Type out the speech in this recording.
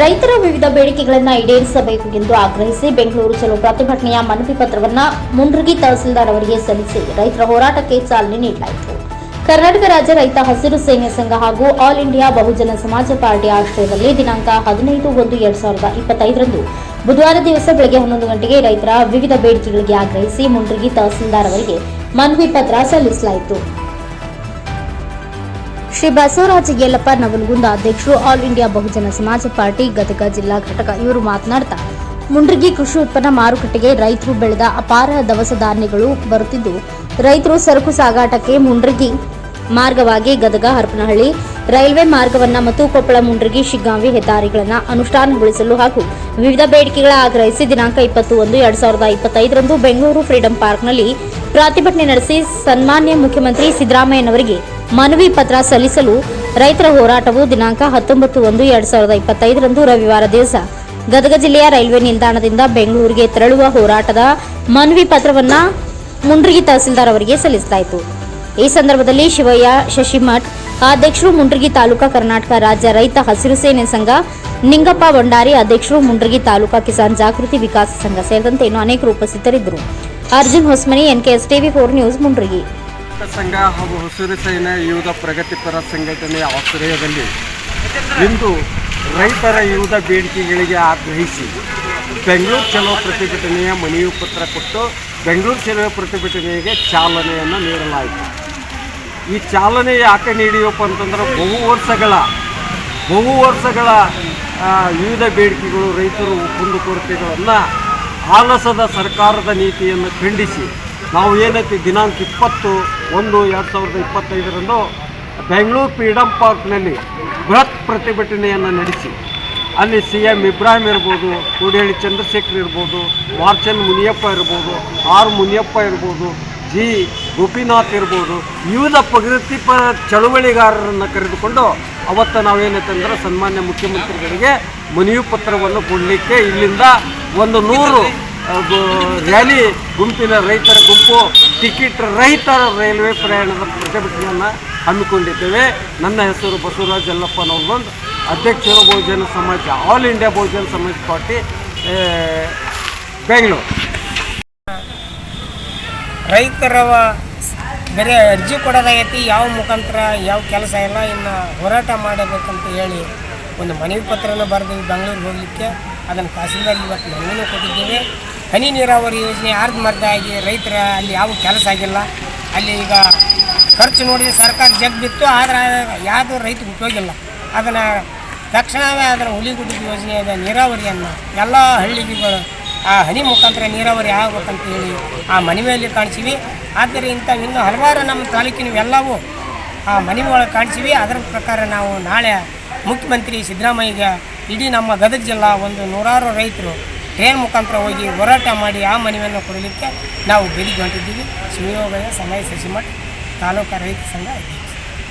ರೈತರ ವಿವಿಧ ಬೇಡಿಕೆಗಳನ್ನು ಈಡೇರಿಸಬೇಕು ಎಂದು ಆಗ್ರಹಿಸಿ ಬೆಂಗಳೂರು ಚಲೋ ಪ್ರತಿಭಟನೆಯ ಮನವಿ ಪತ್ರವನ್ನ ಮುಂಡ್ರಗಿ ತಹಸೀಲ್ದಾರ್ ಅವರಿಗೆ ಸಲ್ಲಿಸಿ ರೈತರ ಹೋರಾಟಕ್ಕೆ ಚಾಲನೆ ನೀಡಲಾಯಿತು. ಕರ್ನಾಟಕ ರಾಜ್ಯ ರೈತ ಹಸಿರು ಸೇನೆ ಸಂಘ ಹಾಗೂ ಆಲ್ ಇಂಡಿಯಾ ಬಹುಜನ ಸಮಾಜ ಪಾರ್ಟಿ ಆಶ್ರಯದಲ್ಲಿ ದಿನಾಂಕ ಹದಿನೈದು ಒಂದು ಎರಡ್ ಸಾವಿರದ ಇಪ್ಪತ್ತೈದರಂದು ಬುಧವಾರ ದಿವಸ ಬೆಳಗ್ಗೆ ಹನ್ನೊಂದು ಗಂಟೆಗೆ ರೈತರ ವಿವಿಧ ಬೇಡಿಕೆಗಳಿಗೆ ಆಗ್ರಹಿಸಿ ಮುಂಡ್ರಗಿ ತಹಸೀಲ್ದಾರ್ ಅವರಿಗೆ ಮನವಿ ಪತ್ರ ಸಲ್ಲಿಸಲಾಯಿತು. ಶ್ರೀ ಬಸವರಾಜ ಯಲ್ಲಪ್ಪ, ನವಲಗುಂದ ಅಧ್ಯಕ್ಷರು ಆಲ್ ಇಂಡಿಯಾ ಬಹುಜನ ಸಮಾಜ ಪಾರ್ಟಿ ಗದಗ ಜಿಲ್ಲಾ ಘಟಕ ಇವರು ಮಾತನಾಡ್ತಾ ಮುಂಡ್ರಿಗಿ ಕೃಷಿ ಉತ್ಪನ್ನ ಮಾರುಕಟ್ಟೆಗೆ ರೈತರು ಬೆಳೆದ ಅಪಾರ ದವಸ ಧಾನ್ಯಗಳು ಬರುತ್ತಿದ್ದು, ರೈತರು ಸರಕು ಸಾಗಾಟಕ್ಕೆ ಮುಂಡ್ರಿಗಿ ಮಾರ್ಗವಾಗಿ ಗದಗ, ಹರಪನಹಳ್ಳಿ, ರೈಲ್ವೆ ಮಾರ್ಗವನ್ನ ಮತ್ತು ಕೊಪ್ಪಳ ಮುಂಡ್ರಿಗಿ, ಶಿಗ್ಗಾಂವಿ ಹೆದ್ದಾರಿಗಳನ್ನು ಅನುಷ್ಠಾನಗೊಳಿಸಲು ಹಾಗೂ ವಿವಿಧ ಬೇಡಿಕೆಗಳ ಆಗ್ರಹಿಸಿ ದಿನಾಂಕ ಇಪ್ಪತ್ತು ಒಂದು ಎರಡ್ ಸಾವಿರದ ಇಪ್ಪತ್ತೈದರಂದು ಬೆಂಗಳೂರು ಫ್ರೀಡಂ ಪಾರ್ಕ್ನಲ್ಲಿ ಪ್ರತಿಭಟನೆ ನಡೆಸಿ ಸನ್ಮಾನ್ಯ ಮುಖ್ಯಮಂತ್ರಿ ಸಿದ್ದರಾಮಯ್ಯನವರಿಗೆ ಮನವಿ ಪತ್ರ ಸಲ್ಲಿಸಲು ರೈತರ ಹೋರಾಟವು ದಿನಾಂಕ ಹತ್ತೊಂಬತ್ತು ಒಂದು ಎರಡ್ ಸಾವಿರದ ಇಪ್ಪತ್ತೈದರಂದು ರವಿವಾರ ದಿವಸ ಗದಗ ಜಿಲ್ಲೆಯ ರೈಲ್ವೆ ನಿಲ್ದಾಣದಿಂದ ಬೆಂಗಳೂರಿಗೆ ತೆರಳುವ ಹೋರಾಟದ ಮನವಿ ಪತ್ರವನ್ನ ಮುಂಡ್ರಿಗಿ ತಹಸೀಲ್ದಾರ್ ಅವರಿಗೆ ಸಲ್ಲಿಸಲಾಯಿತು. ಈ ಸಂದರ್ಭದಲ್ಲಿ ಶಿವಯ್ಯ ಶಶಿಮಠ್, ಅಧ್ಯಕ್ಷರು ಮುಂಡ್ರಿಗಿ ತಾಲೂಕಾ ಕರ್ನಾಟಕ ರಾಜ್ಯ ರೈತ ಹಸಿರು ಸೇನೆ ಸಂಘ, ನಿಂಗಪ್ಪ ಭಂಡಾರಿ, ಅಧ್ಯಕ್ಷರು ಮುಂಡ್ರಿಗಿ ತಾಲೂಕಾ ಕಿಸಾನ್ ಜಾಗೃತಿ ವಿಕಾಸ ಸಂಘ ಸೇರಿದಂತೆ ಇನ್ನು ಅನೇಕರು ಉಪಸ್ಥಿತರಿದ್ದರು. Arjun Hosmani NKS TV four news Mundargi. ಸಂಘ ಹಾಗೂ ಹಸಿರು ಸೇನೆ ಯುವ ಪ್ರಗತಿಪರ ಸಂಘಟನೆಯ ಆಶ್ರಯದಲ್ಲಿ ಇಂದು ರೈತರ ಯುವ ಬೇಡಿಕೆಗಳಿಗೆ ಆಗ್ರಹಿಸಿ ಬೆಂಗಳೂರು ಚಲೋ ಪ್ರತಿಭಟನೆಯ ಮನೆಯು ಪತ್ರ ಕೊಟ್ಟು ಬೆಂಗಳೂರು ಚಲೋ ಪ್ರತಿಭಟನೆಗೆ ಚಾಲನೆಯನ್ನು ನೀಡಲಾಯಿತು. ಈ ಚಾಲನೆ ಯಾಕೆ ನೀಡಿಯಪ್ಪ ಅಂತಂದ್ರೆ ಬಹು ವರ್ಷಗಳ ಬಹು ವರ್ಷಗಳ ವಿವಿಧ ಬೇಡಿಕೆಗಳು ರೈತರು ಕುಂದುಕೊರತೆಗಳನ್ನು ಆಲಸದ ಸರ್ಕಾರದ ನೀತಿಯನ್ನು ಖಂಡಿಸಿ ನಾವು ಏನೈತಿ ದಿನಾಂಕ ಇಪ್ಪತ್ತು ಒಂದು ಎರಡು ಸಾವಿರದ ಇಪ್ಪತ್ತೈದರಂದು ಬೆಂಗಳೂರು ಫ್ರೀಡಂ ಪಾರ್ಕ್ನಲ್ಲಿ ಬೃಹತ್ ಪ್ರತಿಭಟನೆಯನ್ನು ನಡೆಸಿ, ಅಲ್ಲಿ ಸಿ ಎಂ ಇಬ್ರಾಹಿಂ ಇರ್ಬೋದು ಕೂಡಿಹಳ್ಳಿ ಚಂದ್ರಶೇಖರ್ ಇರ್ಬೋದು ಮಾರ್ಚನ್ ಮುನಿಯಪ್ಪ ಇರ್ಬೋದು, ಆರ್ ಮುನಿಯಪ್ಪ ಇರ್ಬೋದು, ಜಿ ಗೋಪಿನಾಥ್ ಇರ್ಬೋದು ವಿವಿಧ ಪ್ರಗತಿಪರ ಚಳುವಳಿಗಾರರನ್ನು ಕರೆದುಕೊಂಡು ಅವತ್ತು ನಾವೇನೈತಂದ್ರೆ ಸನ್ಮಾನ್ಯ ಮುಖ್ಯಮಂತ್ರಿಗಳಿಗೆ ಮನವಿ ಪತ್ರವನ್ನು ಕೊಡಲಿಕ್ಕೆ ಇಲ್ಲಿಂದ ಒಂದು ನೂರು ರ್ಯಾಲಿ, ಗುಂಪಿನ ರೈತರ ಗುಂಪು, ಟಿಕೆಟ್ ರಹಿತ ರೈಲ್ವೆ ಪ್ರಯಾಣದ ಪ್ರತಿಭಟನೆಯನ್ನು ಹಮ್ಮಿಕೊಂಡಿದ್ದೇವೆ. ನನ್ನ ಹೆಸರು ಬಸವರಾಜ್ ಯಲ್ಲಪ್ಪನವ್ರದೊಂದು ಅಧ್ಯಕ್ಷರು ಬಹುಜನ ಸಮಾಜ, ಆಲ್ ಇಂಡಿಯಾ ಬಹುಜನ ಸಮಾಜ ಪಾರ್ಟಿ ಬೆಂಗಳೂರು. ರೈತರವ ಬರೀ ಅರ್ಜಿ ಕೊಡೋದಾಗೈತಿ, ಯಾವ ಮುಖಾಂತರ ಯಾವ ಕೆಲಸ ಇಲ್ಲ, ಇನ್ನು ಹೋರಾಟ ಮಾಡಬೇಕಂತ ಹೇಳಿ ಒಂದು ಮನವಿ ಪತ್ರನ ಬರೆದು ಬೆಂಗಳೂರಿಗೆ ಹೋಗಲಿಕ್ಕೆ ಅದನ್ನು ತಹಸೀಲ್ದಾರ್ ಇವತ್ತು ಮನವಿನೂ ಕೊಟ್ಟಿದ್ದೀವಿ. ಹನಿ ನೀರಾವರಿ ಯೋಜನೆ ಅರ್ಧ ಆಗಿ ರೈತರ ಅಲ್ಲಿ ಯಾವ ಕೆಲಸ ಆಗಿಲ್ಲ. ಅಲ್ಲಿ ಈಗ ಖರ್ಚು ನೋಡಿದ್ರೆ ಸರ್ಕಾರ ಜಗ್ ಬಿತ್ತು, ಆದರೆ ಯಾವುದು ರೈತರು ಉಪಯೋಗಿಲ್ಲ ಅದನ್ನು ತಕ್ಷಣವೇ ಅದರ ಹುಲಿಗುಡ್ಡದ ಯೋಜನೆಯಾದ ನೀರಾವರಿಯನ್ನು ಎಲ್ಲ ಹಳ್ಳಿಗಳು ಆ ಹನಿ ಮುಖಾಂತರ ನೀರಾವರಿ ಆಗಬೇಕಂತ ಹೇಳಿ ಆ ಮನವಿಯಲ್ಲಿ ಕಾಣಿಸಿವಿ. ಆದ್ದರಿಂದ ಇನ್ನು ಹಲವಾರು ನಮ್ಮ ತಾಲೂಕಿನ ಎಲ್ಲವೂ ಆ ಮನವಿ ಒಳಗೆ ಕಾಣಿಸಿವಿ. ಅದರ ಪ್ರಕಾರ ನಾವು ನಾಳೆ ಮುಖ್ಯಮಂತ್ರಿ ಸಿದ್ದರಾಮಯ್ಯಗೆ ಇಡೀ ನಮ್ಮ ಗದಗ ಜಿಲ್ಲಾ ಒಂದು ನೂರಾರು ರೈತರು ಟ್ರೈನ್ ಮುಖಾಂತರ ಹೋಗಿ ಹೋರಾಟ ಮಾಡಿ ಆ ಮನವಿಯನ್ನು ಕೊಡಲಿಕ್ಕೆ ನಾವು ಬೆಳಿಗ್ಗೆ ಹೊಂಟಿದ್ದೀವಿ ಶಿವಯೋಗಯ ಸಮಯ ಸಸಿಮಠ ತಾಲೂಕು ರೈತ ಸಂಘ ಅಧ್ಯಕ್ಷ